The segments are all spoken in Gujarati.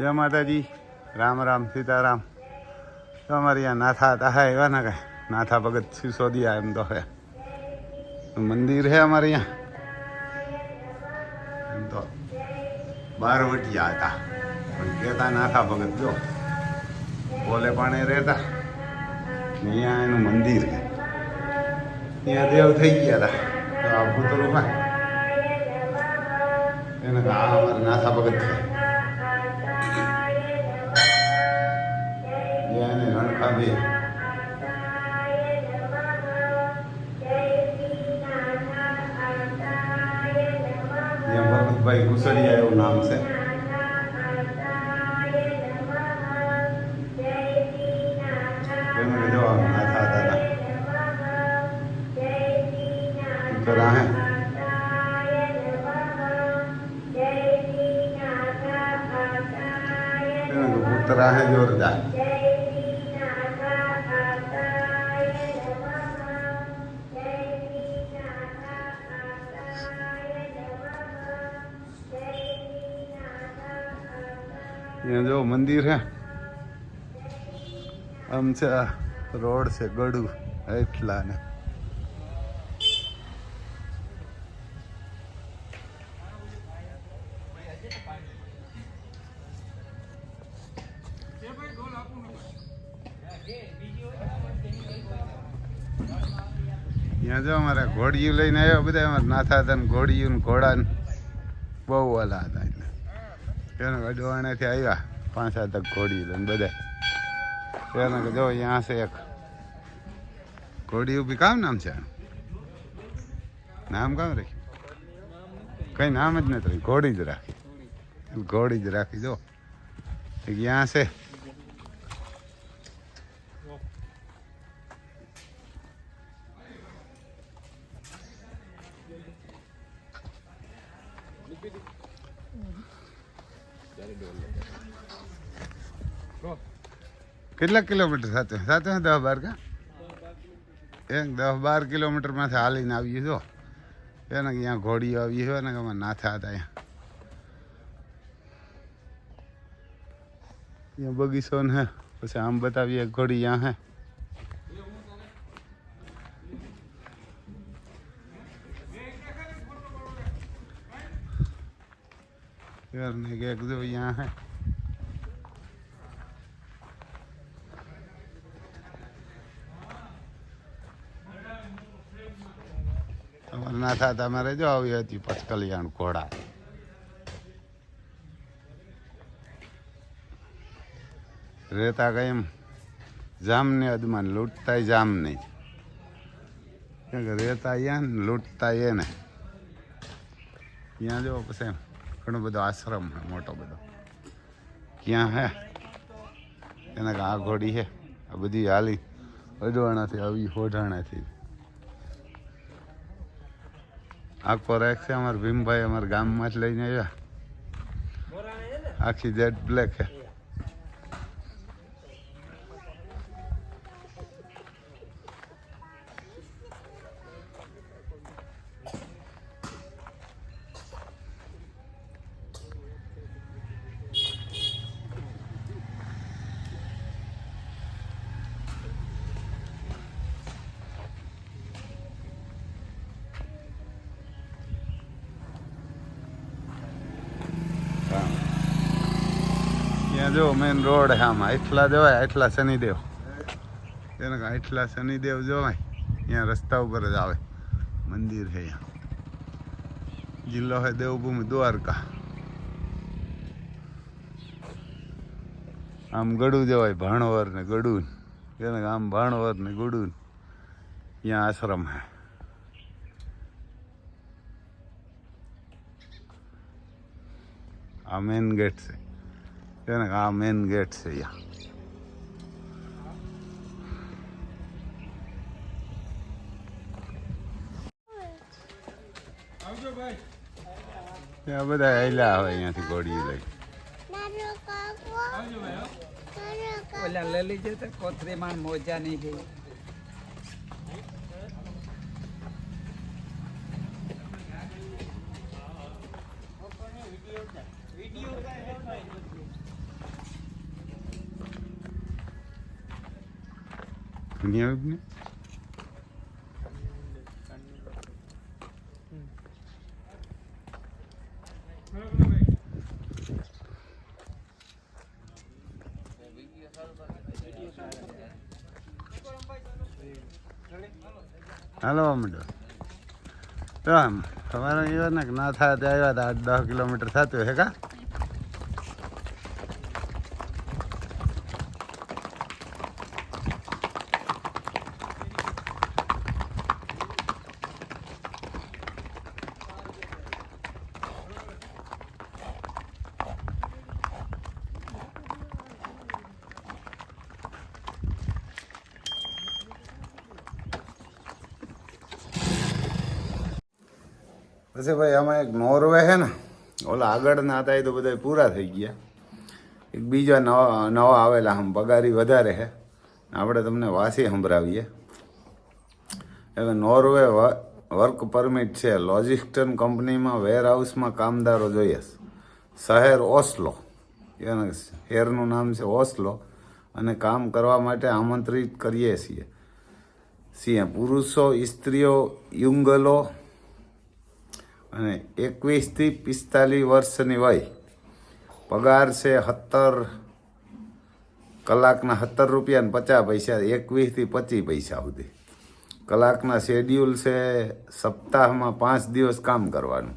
જય માતાજી. રામ રામ, સીતારામ. તો અમારે અહીંયા નાથા હતા એવા ના કાંઈ. નાથા ભગત સિસોદિયા એમ તો હે. મંદિર હે અમારે અહીંયા. એમ તો બારવટિયા હતા. પણ કહેતા નાથા ભગત, જો પોલે પાણે રહેતા. અહીંયા એનું મંદિર છે. ત્યાં દેવ થઈ ગયા હતા. તો આ ભૂતરૂમાં હા એને આ અમારે નાથા ભગત છે. નામ છે ઉતરા હે. ઉતરા હે જોરદાર. અહીંયા જો મંદિર હે. આમ છે રોડ છે ગળું એટલા ને ત્યાં જો અમારે ઘોડિયું લઈને આવ્યા બધા, અમારે નાથા હતા ને ઘોડિયું ને ઘોડા બહુ વાલા હતા એને અડવાણાથી આવ્યા. પાંચ સાત ઘોડી લઈને બધા કે જો અહીંયા છે એક. ઘોડી ઊભી કામ નામ છે? નામ કામ રાખ્યું? કઈ નામ જ નથી ઘોડી જ રાખી. ઘોડી જ રાખી, જો. ત્યાં છે. કેટલા કિલોમીટર સાથે? સાથે દસ બાર કા? એક દસ બાર કિલોમીટરમાંથી હાલીને આવીએ છો એને અહીંયા ઘોડીઓ આવી હોય ને કે નાથા હતા અહીંયા. અહીંયા બગીચો ને પછી આમ બતાવીએ ઘોડી અહીંયા હે. ને કે એક જો અહીંયા હે અમારે ના થતા અમારે જો આવી હતી પચકલિયાણ ઘોડા. રહેતા કઈ એમ? જામ ને અદમાન લૂંટતા જામ નહીં કેમ કે રહેતા અહીંયા ને લૂંટતા એ ને ત્યાં જો પછી ઘણો બધો આશ્રમ છે, મોટો બધો. ક્યાં હે? એના આ ઘોડી છે આ બધી હાલી અડવાણાથી આવી હોઢાણાથી. આખો છે અમારા ભીમભાઈ અમારા ગામમાં જ લઈને આવ્યા. આખી જેટ બ્લેક છે ત્યાં જો મેન રોડ હે આમાં. એટલા જવાય એટલા શનિદેવ. એને એટલા શનિદેવ જોવાય અહીંયા રસ્તા ઉપર જ આવે. મંદિર છે અહીંયા. જિલ્લો છે દેવભૂમિ દ્વારકા. આમ ગડું જવાય ભાણવર ને ગડું એને આમ ભાણવર ને ગડું ત્યાં આશ્રમ હે આ મેન ગેટ છે. તેને કે આ મેઇન ગેટ છે અહીંયા ત્યાં બધા આયલા આવે અહીંયાથી ઘોડી લઈ ઓલા લઈ લીધે તો કોથરીમાં મોજા નહીં ગઈ. નહીં આવ્યું હાલો, મંડો. તો આમ, તમારે એવા ને ના થાય ત્યાં આવ્યા હતા, આઠ દસ કિલોમીટર થતું હે કા? પછી ભાઈ આમાં એક નોર્વે છે ને, ઓલા આગળના હતા એ તો બધા પૂરા થઈ ગયા. એક બીજા નવા નવા આવેલા આમ પગારી વધારે છે. આપણે તમને વાસી સંભળાવીએ. હવે નોર્વે વર્ક પરમિટ છે. લોજિસ્ટન કંપનીમાં વેરહાઉસમાં કામદારો જોઈએ શહેર ઓસ્લો. એના શહેરનું નામ છે ઓસ્લો. અને કામ કરવા માટે આમંત્રિત કરીએ છીએ. સિંહ પુરુષો સ્ત્રીઓ યુંગલો અને એકવીસથી પિસ્તાલીસ વર્ષની વય. પગાર છે સત્તર, કલાકના સત્તર રૂપિયા ને પચાસ પૈસા, એકવીસથી પચીસ પૈસા સુધી. કલાકના શેડ્યુલ છે સપ્તાહમાં પાંચ દિવસ કામ કરવાનું.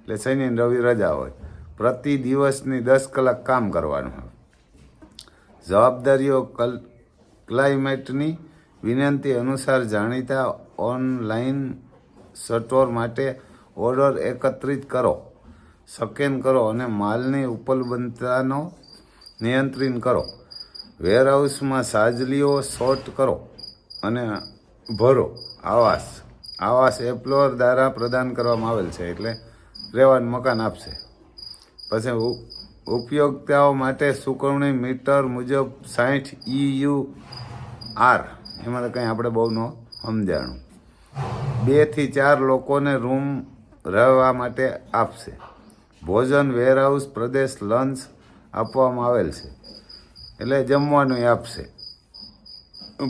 એટલે શનિ રવિ રજા હોય. પ્રતિ દિવસની દસ કલાક કામ કરવાનું હોય. જવાબદારીઓ કલ ક્લાઇમેટની વિનંતી અનુસાર જાણીતા ઓનલાઈન સટોર માટે ઓર્ડર એકત્રિત કરો સ્કેન કરો અને માલની ઉપલબ્ધતાનો નિયંત્રિત કરો. વેરહાઉસમાં સાજલીઓ શોર્ટ કરો અને ભરો. આવાસ. આવાસ એપ્લોર દ્વારા પ્રદાન કરવામાં આવેલ છે એટલે રહેવાનું મકાન આપશે. પછી ઉપયોગતાઓ માટે સુકવણી મીટર મુજબ સાઠ યુ આર એમાં તો કંઈ આપણે બહુ ન સમજાણું. બેથી ચાર લોકોને રૂમ રહેવા માટે આપશે. ભોજન વેરહાઉસ પ્રદેશ લંચ આપવામાં આવેલ છે. એટલે જમવાનું આપશે.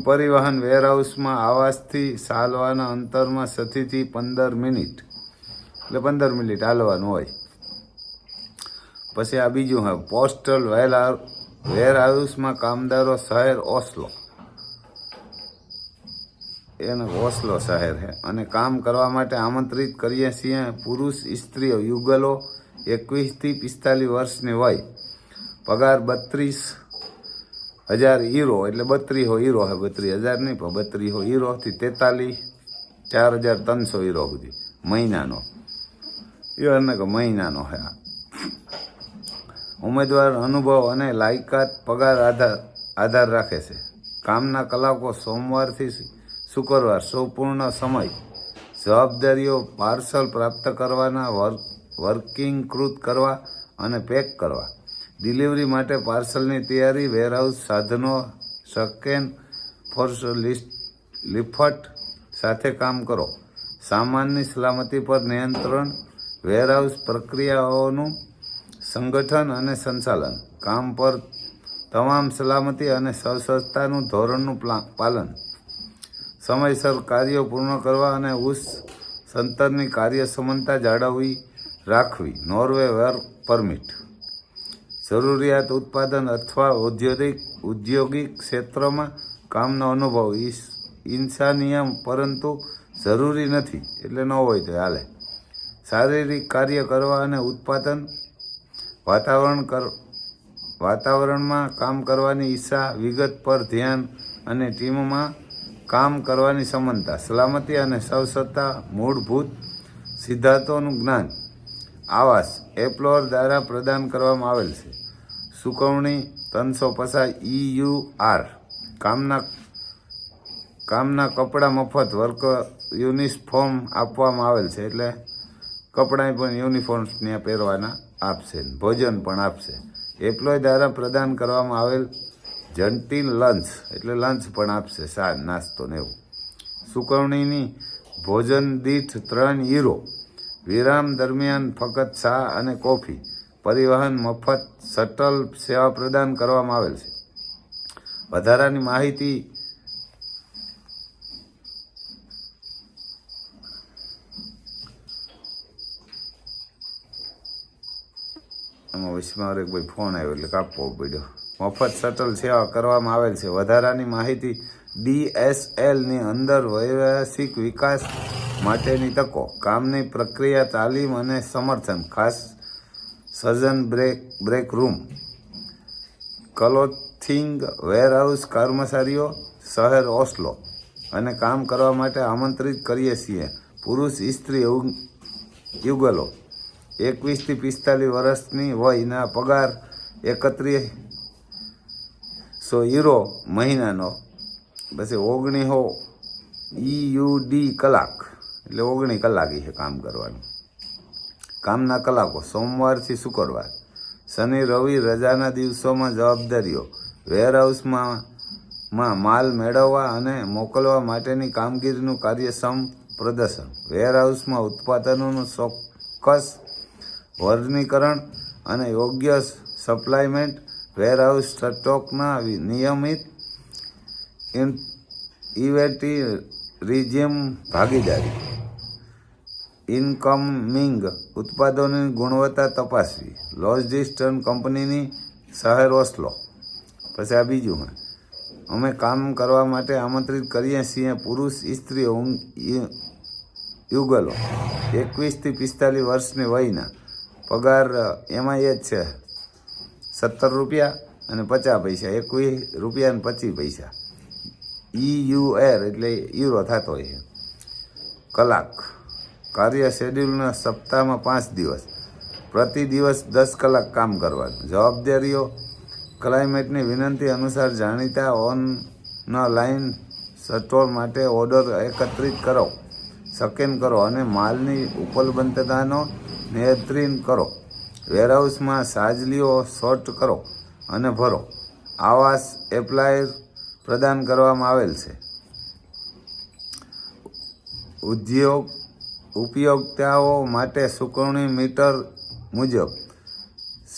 પરિવહન વેરહાઉસમાં આવાસથી ચાલવાના અંતરમાં સતીથી પંદર મિનિટ. એટલે પંદર મિનિટ હાલવાનું હોય. પછી આ બીજું હોય પોસ્ટલ વેર વેરહાઉસમાં કામદારો શહેર ઓસ્લો. એનું ઓસ્લો શહેર છે અને કામ કરવા માટે આમંત્રિત કરીએ છીએ પુરુષ, સ્ત્રીઓ, યુગલો એકવીસથી પિસ્તાલીસ વર્ષની હોય પગાર બત્રીસ હજાર હીરો, એટલે બત્રીસો હીરો હે બત્રીસ હજાર નહીં, પણ બત્રીસો હીરોથી તેતાલીસ, ચાર હજાર ત્રણસો હીરો સુધી. મહિનાનો. એ કે મહિનાનો હે ઉમેદવાર, અનુભવ અને લાયકાત પગાર આધાર આધાર રાખે છે. કામના કલાકો સોમવારથી શુક્રવાર સંપૂર્ણ સમય જવાબદારીઓ પાર્સલ પ્રાપ્ત કરવાના, વર્ક, વર્કિંગ કૃત કરવા અને પેક કરવા. ડિલિવરી માટે પાર્સલની તૈયારી, વેરહાઉસ સાધનો સકેન ફોર્સ લિસ્ટ, લિફટ સાથે કામ કરો. સામાનની સલામતી પર નિયંત્રણ, વેરહાઉસ પ્રક્રિયાઓનું સંગઠન અને સંચાલન. કામ પર તમામ સલામતી અને સ્વસ્થતાનું ધોરણનું પ્લા- પાલન. સમયસર કાર્યો પૂર્ણ કરવા અને ઉચ્ચ સંતરની કાર્યક્ષમતા જાળવવી રાખવી, નોર્વે વર્ક પરમિટ. જરૂરિયાત ઉત્પાદન અથવા ઔદ્યોગિક, ઉદ્યોગિક ક્ષેત્રમાં કામનો અનુભવ ઈસ- ઇન્સાનીય પરંતુ જરૂરી નથી, એટલે ન હોય તો હાલે. શારીરિક કાર્ય કરવા અને ઉત્પાદન, વાતાવરણ કર, વાતાવરણમાં કામ કરવાની ઈચ્છા વિગત પર ધ્યાન અને ટીમમાં કામ કરવાની સમાનતા, સલામતી અને સવસત્તા મૂળભૂત સિદ્ધાંતોનું જ્ઞાન, આવાસ, એપ્લોર દ્વારા પ્રદાન કરવામાં આવેલ છે. સુકવણી ત્રણસો પચાસ યુ આર, કામના કામના કપડાં મફત, વર્ક યુનિફોર્મ આપવામાં આવેલ છે, એટલે કપડાં પણ યુનિફોર્મ્સ ત્યાં પહેરવાના આપશે ભોજન પણ આપશે. એપ્લોય દ્વારા પ્રદાન કરવામાં આવેલ જંટીન લંચ, એટલે લંચ પણ આપશે સાર નાસ્તો ને એવું. સુકવણીની ભોજન દીઠ ત્રણ હીરો. વિરામ દરમિયાન ફકત ચા અને કોફી. પરિવહન મફત શટલ સેવા પ્રદાન કરવામાં આવેલ છે. વધારાની માહિતી એમાં વૈશ્વમાં ભાઈ ફોન આવ્યો, એટલે કાપવો પડ્યો. મફત શટલ સેવા કરવામાં આવેલ છે. વધારાની માહિતી ડીએસએલની અંદર વૈવાસિક વિકાસ માટેની તકો, કામની પ્રક્રિયા, તાલીમ અને સમર્થન. ખાસ સર્જન break break room. Clothing warehouse કર્મચારીઓ શહેર ઓસ્લો અને કામ કરવા માટે આમંત્રિત કરીએ છીએ. પુરુષ, સ્ત્રી યુગલો. એકવીસથી પિસ્તાલીસ વર્ષની વયના પગાર એકત્રીસ સો યુરો મહિનાનો. પછી ઓગણીસો ઈયુડી કલાક. એટલે ઓગણી કલાક છે કામ કરવાનું. કામના કલાકો, સોમવારથી શુક્રવાર. શનિ, રવિ, રજાના દિવસોમાં જવાબદારીઓ. વેરહાઉસમાં માં માલ મેળવવા અને મોકલવા માટેની કામગીરીનું કાર્યક્ષમ પ્રદર્શન વેરહાઉસમાં ઉત્પાદનોનું ચોક્કસ વર્ગીકરણ અને યોગ્ય સપ્લાયમેન્ટ વેરહાઉસ સ્ટોકના નિયમિત ઇવેટી ઇવેન્ટી ભાગીદારી. ઇનકમિંગ ઉત્પાદનોની ગુણવત્તા તપાસવી. લોજિસ્ટન કંપનીની શહેર ઓસ્લો. પછી આ બીજું હોય. અમે કામ કરવા માટે આમંત્રિત કરીએ છીએ પુરુષ સ્ત્રી ઊંઘ- યુ- યુગલો. એકવીસથી પિસ્તાલીસ વર્ષની વયના. પગાર એમાં એ જ છે. સત્તર રૂપિયા અને પચાસ પૈસા. એકવીસ રૂપિયા અને પચીસ પૈસા. ઈ યુ એર એટલે યુરો થતો હોય છે. કલાક. કાર્ય શેડ્યુલના સપ્તાહમાં પાંચ દિવસ. પ્રતિ દિવસ દસ કલાક કામ કરવાનું જવાબદારીઓ. ક્લાઇમેટની વિનંતી અનુસાર જાણીતા ઓન લાઇન સટોર માટે ઓર્ડર એકત્રિત કરો. સ્કેન કરો અને માલની ઉપલબ્ધતાનો નિયંત્રિત કરો. વેરહાઉસમાં સાજલીઓ શોર્ટ કરો અને ભરો. આવાસ એપ્લાયર પ્રદાન કરવામાં આવેલ છે. ઉદ્યોગ ઉપયોગતાઓ માટે સુકવણી મીટર મુજબ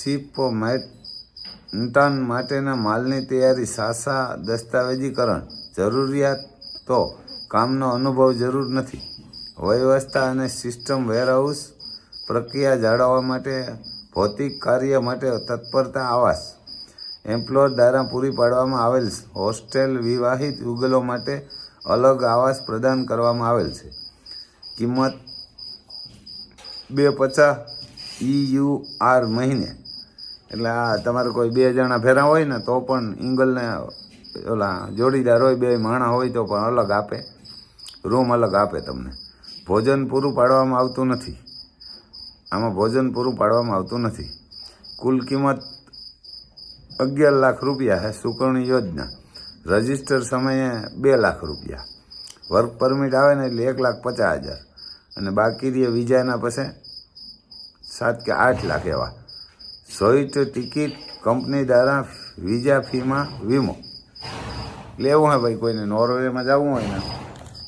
શિપમેન્ટન માટેના માલની તૈયારી, સાસા દસ્તાવેજીકરણ, જરૂરિયાત તો કામનો અનુભવ જરૂર નથી. વ્યવસ્થા અને સિસ્ટમ વેરહાઉસ પ્રક્રિયા જાળવવા માટે ભૌતિક કાર્ય માટે તત્પરતા આવાસ. એમ્પ્લોયર દ્વારા પૂરી પાડવામાં આવેલ હોસ્ટેલ વિવાહિત યુગલો માટે અલગ આવાસ પ્રદાન કરવામાં આવેલ છે. કિંમત બે પચાસ ઇયુ આર મહિને. એટલે આ તમારે કોઈ બે જણા ફેરા હોય ને તો પણ ઇંગલને ઓલા જોડીદાર હોય, બે માણા હોય તો પણ અલગ આપે. રૂમ અલગ આપે તમને. ભોજન પૂરું પાડવામાં આવતું નથી. આમાં ભોજન પૂરું પાડવામાં આવતું નથી. કુલ કિંમત અગિયાર લાખ રૂપિયા હે સુકવણી યોજના. રજિસ્ટર સમયે બે લાખ રૂપિયા. વર્ક પરમિટ આવે ને એટલે એક લાખ પચાસ હજાર. અને બાકી રહે વિઝાના પછી સાત કે આઠ લાખ એવા. સોઇટ ટિકિટ કંપની દ્વારા વિઝા ફીમાં વીમો. લેવું હોય ભાઈ કોઈને, નોર્વેમાં જવું હોય ને.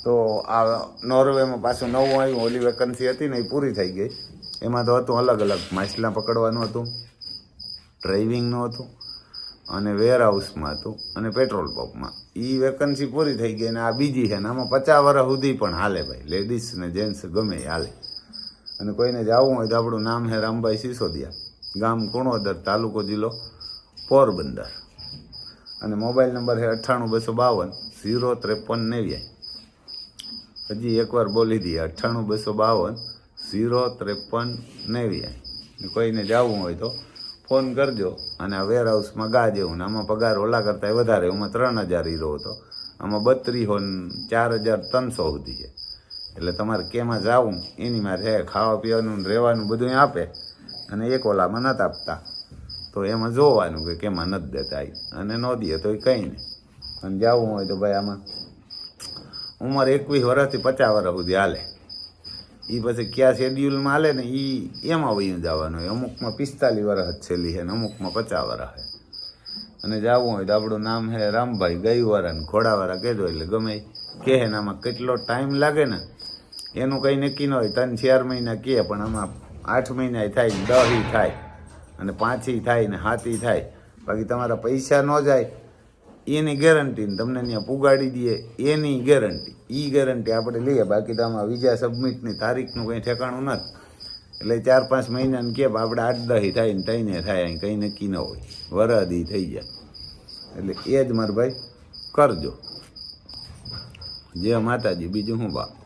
તો આ નોર્વેમાં પાછું નવું આવ્યું, ઓલી વેકન્સી હતી ને એ પૂરી થઈ ગઈ. એમાં તો હતું અલગ અલગ. માછલા પકડવાનું હતું ડ્રાઇવિંગનું હતું અને વેરહાઉસમાં હતું અને પેટ્રોલ પંપમાં એ વેકન્સી પૂરી થઈ ગઈ અને આ બીજી છે ને, આમાં પચાસ વર્ષ સુધી પણ હાલે ભાઈ. લેડીઝ ને જેન્ટ્સ ગમે હાલે. અને કોઈને જવું હોય તો આપણું નામ છે રામભાઈ સિસોદિયા. ગામ કુણોદર, તાલુકો જિલ્લો પોરબંદર. અને મોબાઈલ નંબર છે અઠ્ઠાણું બસો બાવન, ઝીરો ત્રેપન નેવ્યાય હજી એકવાર બોલી દઈએ, અઠ્ઠાણું બસો બાવન ઝીરો ત્રેપન નેવ્યાસી. કોઈને જવું હોય તો ફોન કરજો અને વેર વેરહાઉસમાં ગા જેવું ને આમાં પગાર ઓલા કરતાં વધારે. એમાં ત્રણ હજાર હીરો હતો. આમાં બત્રીસો ચાર હજાર ત્રણસો સુધી છે. એટલે તમારે કેમાં જવું? એની મારે ખાવા પીવાનું રહેવાનું બધું આપે. અને એક ઓલામાં નથી આપતા. તો એમાં જોવાનું કે કેમાં નથી દેતા. અને ન દે તો કંઈ નહીં. અને જવું હોય તો ભાઈ આમાં ઉંમર એકવીસ વર્ષથી પચાસ વર્ષ સુધી હાલે. એ પછી કયા શેડ્યુલમાં હાલે ને એ એમાં વયું જવાનું હોય. અમુકમાં પિસ્તાલીસ વર્ષ છેલ્લી છે ને અમુકમાં પચાસ વર્ષ છે. અને જવું હોય તો આપણું નામ છે રામભાઈ ગઈવાળા ને ઘોડાવાળા કહેજો એટલે ગમે કહે ને આમાં કેટલો ટાઈમ લાગે ને, એનું કંઈ નક્કી ન હોય. ત્રણ ચાર મહિના કહે, પણ આમાં આઠ મહિના થાય ને દહી થાય. અને પાંચી થાય ને હાથી થાય. બાકી તમારા પૈસા ન જાય એની ગેરંટી તમને ત્યાં પુગાડી દઈએ એની ગેરંટી એ ગેરંટી આપણે લઈએ. બાકી તો આમાં વિઝા સબમિટની તારીખનું કંઈ ઠેકાણું નથી. એટલે ચાર પાંચ મહિનાને કે આપણે આઠ દહી થાય ને તઈને થાય, અહીં કંઈ નક્કી ન હોય. વરદી થઈ જાય. એટલે એ જ મારા ભાઈ કરજો. જય માતાજી. બીજું શું બા